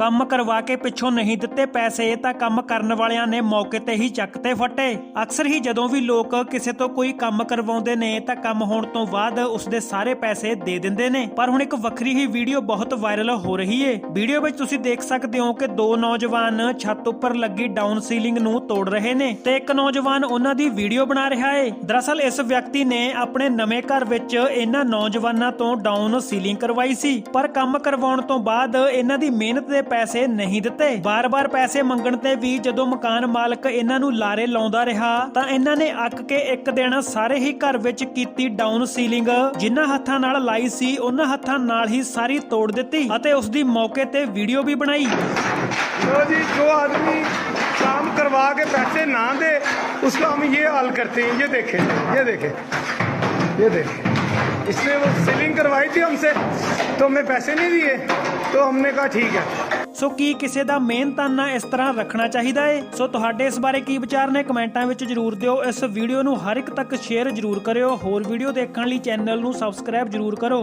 ਕੰਮ ਕਰਵਾ ਕੇ ਪਿੱਛੋਂ ਨਹੀਂ ਦਿੱਤੇ ਪੈਸੇ ਤਾਂ ਕੰਮ ਕਰਨ ਵਾਲਿਆਂ ਨੇ ਮੌਕੇ ਤੇ ਹੀ ਚੱਕ ਤੇ ਫੱਟੇ। ਅਕਸਰ ਹੀ ਜਦੋਂ ਵੀ ਲੋਕ ਕਿਸੇ ਤੋਂ ਕੋਈ ਕੰਮ ਕਰਵਾਉਂਦੇ ਨੇ ਤਾਂ ਕੰਮ ਹੋਣ ਤੋਂ ਬਾਅਦ ਉਸਦੇ ਸਾਰੇ ਪੈਸੇ ਦੇ ਦਿੰਦੇ ਨੇ। ਪਰ ਹੁਣ ਇੱਕ ਵੱਖਰੀ ਹੀ ਵੀਡੀਓ ਬਹੁਤ ਵਾਇਰਲ ਹੋ ਰਹੀ ਏ। ਵੀਡੀਓ ਵਿੱਚ ਤੁਸੀਂ ਦੇਖ ਸਕਦੇ ਹੋ ਕਿ ਦੋ ਨੌਜਵਾਨ ਛੱਤ ਉੱਪਰ ਲੱਗੀ ਡਾਊਨ ਸੀਲਿੰਗ ਨੂੰ ਤੋੜ ਰਹੇ ਨੇ ਤੇ ਇੱਕ ਨੌਜਵਾਨ ਉਹਨਾਂ ਦੀ ਵੀਡੀਓ ਬਣਾ ਰਿਹਾ ਏ। ਦਰਅਸਲ ਇਸ ਵਿਅਕਤੀ ਨੇ ਆਪਣੇ ਨਵੇਂ ਘਰ ਵਿੱਚ ਇਹਨਾਂ ਨੌਜਵਾਨਾਂ ਤੋਂ ਡਾਊਨ ਸੀਲਿੰਗ ਕਰਵਾਈ ਸੀ। ਪਰ ਕੰਮ ਕਰਵਾਉਣ ਤੋਂ ਬਾਅਦ ਇਹਨਾਂ ਦੀ ਮਿਹਨਤ ਦੇ ਪੈਸੇ ਨਹੀਂ ਦਿੱਤੇ ਬਾਰ-ਬਾਰ ਪੈਸੇ ਮੰਗਣ ਤੇ ਵੀ ਜਦੋਂ ਮਕਾਨ ਮਾਲਕ ਇਹਨਾਂ ਨੂੰ ਲਾਰੇ ਲਾਉਂਦਾ ਰਿਹਾ ਤਾਂ ਇਹਨਾਂ ਨੇ ਅੱਕ ਕੇ ਇੱਕ ਦਿਨ ਸਾਰੇ ਹੀ ਘਰ ਵਿੱਚ ਕੀਤੀ ਡਾਊਨ ਸੀਲਿੰਗ ਜਿਨ੍ਹਾਂ ਹੱਥਾਂ ਨਾਲ ਲਾਈ ਸੀ ਉਹਨਾਂ ਹੱਥਾਂ ਨਾਲ ਹੀ ਸਾਰੀ ਤੋੜ ਦਿੱਤੀ ਅਤੇ ਉਸ ਦੀ ਮੌਕੇ ਤੇ ਵੀਡੀਓ ਵੀ ਬਣਾਈ तो जी जो आदमी काम करवा के पैसे ना दे उसका हम ये हल करते हैं ये देखें ये देखें ये देखें इसने वो सीलिंग करवाई थी हमसे तो हमें पैसे नहीं दिए तो हमने कहा ठीक है ਸੋ ਕੀ ਕਿਸੇ ਦਾ ਮਿਹਨਤਾਨਾ ਇਸ ਤਰ੍ਹਾਂ ਰੱਖਣਾ ਚਾਹੀਦਾ ਏ? ਸੋ ਤੁਹਾਡੇ ਇਸ ਬਾਰੇ ਕੀ ਵਿਚਾਰ ਨੇ? ਕਮੈਂਟਾਂ ਵਿੱਚ ਜਰੂਰ ਦਿਓ। ਇਸ ਵੀਡੀਓ ਨੂੰ ਹਰ ਇੱਕ ਤੱਕ ਸ਼ੇਅਰ ਜਰੂਰ ਕਰਿਓ। ਹੋਰ ਵੀਡੀਓ ਦੇਖਣ ਲਈ ਚੈਨਲ ਨੂੰ ਸਬਸਕ੍ਰਾਈਬ ਜਰੂਰ ਕਰੋ।